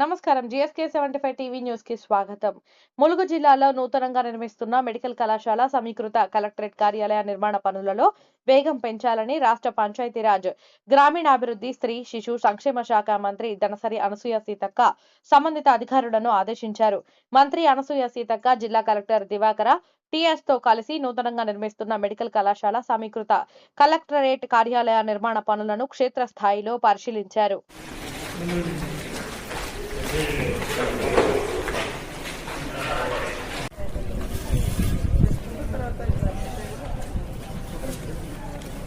నమస్కారం. GSK seventy five TV న్యూస్కి స్వాగతం. ములుగు జిల్లాలో నూతనంగా నిర్మిస్తున్న మెడికల్ కళాశాల సమీకృత కలెక్టరేట్ కార్యాలయ నిర్మాణ పనులలో వేగం పెంచాలని రాష్ట్ర పంచాయతీరాజ్ గ్రామీణాభివృద్ధి స్త్రీ శిశు సంక్షేమ శాఖ మంత్రి దనసరి అనసూయ సీతక్క సంబంధిత అధికారులను ఆదేశించారు. మంత్రి అనసూయ సీతక్క జిల్లా కలెక్టర్ దివాకర టీఎస్తో కలిసి నూతనంగా నిర్మిస్తున్న మెడికల్ కళాశాల సమీకృత కలెక్టరేట్ కార్యాలయ నిర్మాణ పనులను క్షేత్రస్థాయిలో పరిశీలించారు.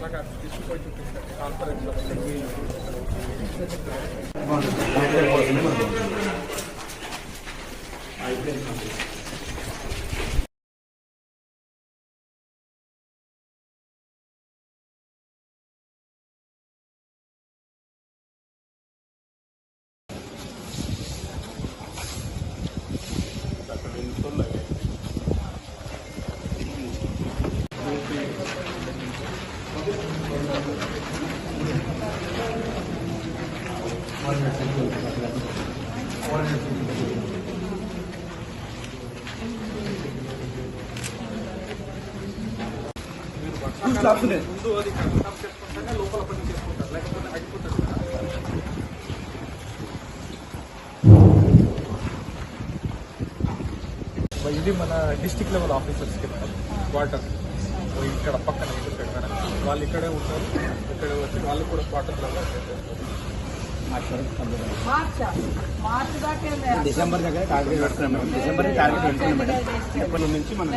Ragazzi, ci puoi tutti, altre ముందు అది కన్ఫర్మ్ లోపల పని చేసుకుంటారు లేకపోతే ఇది మన డిస్టిక్ లెవెల్ ఆఫీసర్స్కి క్వార్టర్. ఇక్కడ పక్కన ఇక్కడ వాళ్ళు ఇక్కడే ఉంటారు. ఇక్కడ వచ్చి వాళ్ళు కూడా క్వార్టర్ డిసెంబర్ దగ్గర టార్గెట్ పెడుతున్నాం మేడం డిసెంబర్ టార్గెట్ పెడుతున్నాం మేడం ఎప్పటి నుంచి మనం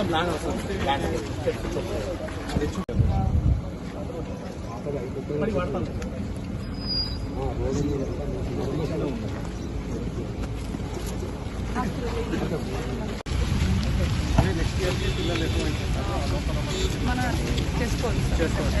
మొత్తం ప్లాన్ వస్తుంది ప్లాన్ మరి వాడతాం ఎక్కువ మన చేసుకోవచ్చు చేసుకోవచ్చు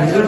అందరూ